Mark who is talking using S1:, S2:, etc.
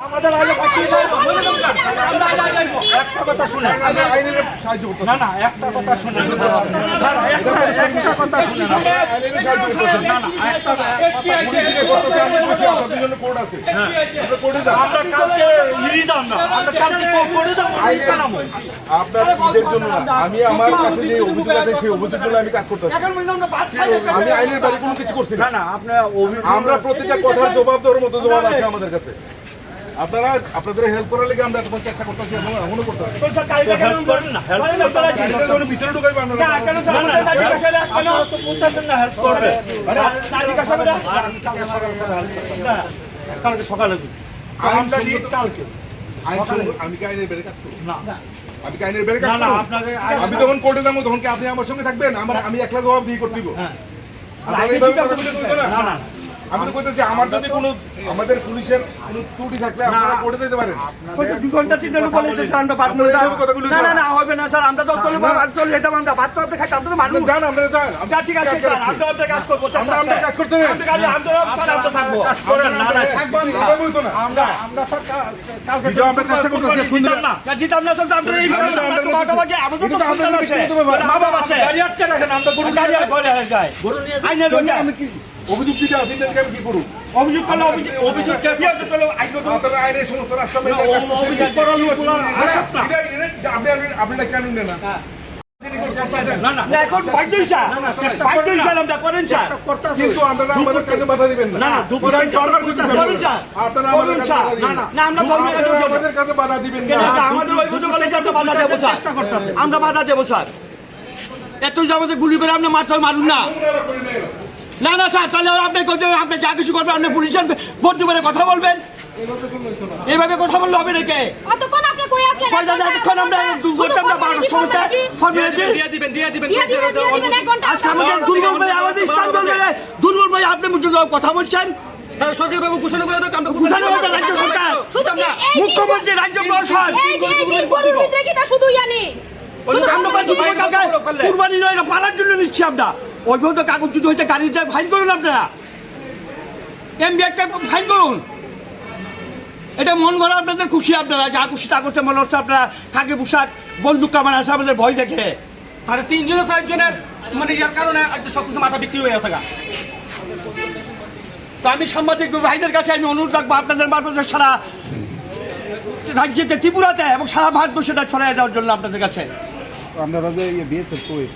S1: আমাদের। একটা কথা শুনে
S2: সাহায্য করতে
S1: না না একটা কথা শুনে একটা কথা শুনে
S2: আপনার ঈদের জন্য না। আমি আমার কাছে যে অভিযোগ আছে সেই অভিযোগগুলো আমি কাজ
S1: না।
S2: আমি আইনের বাইরে কোনো কিছু করছি
S1: না।
S2: না
S1: না আপনার
S2: আমরা প্রতিটা কথার জবাব দেওয়ার মতো জবাব আছে আমাদের কাছে। আপনারা আপনাদের হেল্প করার লেগে আমরা তোমার চেষ্টা করতেছি এবং এখনও করতেছি ভিতরে ঢুকাইবো
S1: কালকে সকালে। কালকে
S2: আমি কি আইনের বাইরে কাজ করব
S1: না
S2: আমি কি আইনের বাইরে কাজ
S1: না না
S2: করব আমি যখন কোর্টে যাব তখন কি আপনি আমার সঙ্গে থাকবেন আমার আমি একলা জবাব দিয়ে করতে দিব
S1: হ্যাঁ।
S2: না?
S1: না না
S2: আমি তো কইতেছি আমার যদি কোনো আমাদের পুলিশের কোনো ত্রুটি থাকলে আপনারা কোর্টে দিতে পারেন।
S3: দু ঘণ্টা তিন ঘণ্টা বলে দিতে আমরা।
S2: এইভাবে কথাগুলো
S3: না না না। হবে না স্যার আমরা তো চলে চলে যেতাম আমরা ভাত তো আপনি আমরা তো মানুষ।
S2: যান আপনারা যান।
S3: যা ঠিক আছে স্যার। আমরা আপনার কাজ করব স্যার,
S2: আমরা
S3: স্যার।
S2: কাজ করতে
S3: আমরা কাজ আমরা স্যার আমরা থাকব।
S1: কাজ না না
S2: থাকব আমরা, হইতো না।
S1: আমরা আমরা স্যার কা- কালকে
S2: ভিডিও আমরা চেষ্টা করতেছি, সুন্দর।
S1: না।
S3: না, যেতাম না স্যার আমরা এই
S2: আমরা- আমরা-
S3: আমরা বাজে আমাদের তো সন্তান আছে। মা বাবা আছে।
S1: গাড়ি আটকে রাখেন আমরা গরু
S3: গাড়ি আর যায়।
S1: গরু নিয়ে
S3: আইনে
S2: আমি কি অভিযোগ দিতে তাহলে আমি কি করব
S3: অভিযোগ করলে অভিযোগ অভিযোগ কে আছে চলো আইনগত
S2: আপনারা আইনের সমস্ত রাস্তা মেনে।
S1: অভিযোগ করার হাসাত না।
S2: আপনি আপনি আপনারা কেন নেন না?
S1: না না।
S3: না এখন বাইদ্যই স্যার আমরা করেন স্যার।
S2: কিন্তু আপনারা আমাদের কাজে বাধা দিবেন না।
S1: না, দুপুরে
S3: করুন স্যার।
S2: আপনারা আমাদের
S3: করুন আমরা ধর্মীয় কাজে
S2: আমাদের কাজে বাধা দিবেন না।
S3: না, আমাদের ওই বুঝতে পারলে আমরা বাধা দেবো স্যার।
S1: চেষ্টা করতেছে
S3: আমরা বাধা দেবো স্যার। এত যে আমাদের গুলি করে আপনি মাথায় মারুন না। না না স্যার তাহলে আপনি আপনি যা কিছু করবেন আপনি পুলিশের ভর্তি করে কথা বলবেন। এইভাবে কথা বললে হবে নাকি?
S4: কতক্ষণ আপনি কই আসলেন?
S3: কয়টা এতক্ষণ আমরা দু ঘণ্টা আমরা বারোটার সময়টা ফর্মালিটি
S4: দিয়ে দিবেন দিয়ে দিবেন এক
S3: আজকে আমাদের দুর্বল ভাই আমাদের স্থান দুর্বল দুর্বল ভাই আপনি কথা বলছেন। সরকারিভাবে ঘোষণা করে দেন আমরা ঘোষণা করে রাজ্য সরকার। মুখ্যমন্ত্রী রাজ্য প্রশাসন
S4: শুধু জানি। শুধু
S3: আমরা কালকে কুরবানি নয় পালার জন্য নিচ্ছি আমরা। পর্যন্ত কাগজ যদি হয়েছে গাড়িতে ফাইন করুন আপনারা। এমবি একটা ফাইন করুন। এটা মন ভরা আপনাদের খুশি আপনারা, যা খুশি তা করতে মনে হচ্ছে আপনারা খাকি পোশাক, বন্দুক কামান আছে আমাদের ভয় দেখে। তাহলে তিনজনের চারজনের মানে ইয়ার কারণে সব কিছু মাথা বিক্রি হয়ে গেছে। তো আমি সাংবাদিক ভাইদের কাছে আমি অনুরোধ রাখব, আপনাদের মারফতে সারা রাজ্যেতে ত্রিপুরাতে এবং সারা ভারতবর্ষটা ছড়াই দেওয়ার জন্য আপনাদের কাছে।
S5: আমরা তাদের বিএসএফ কই?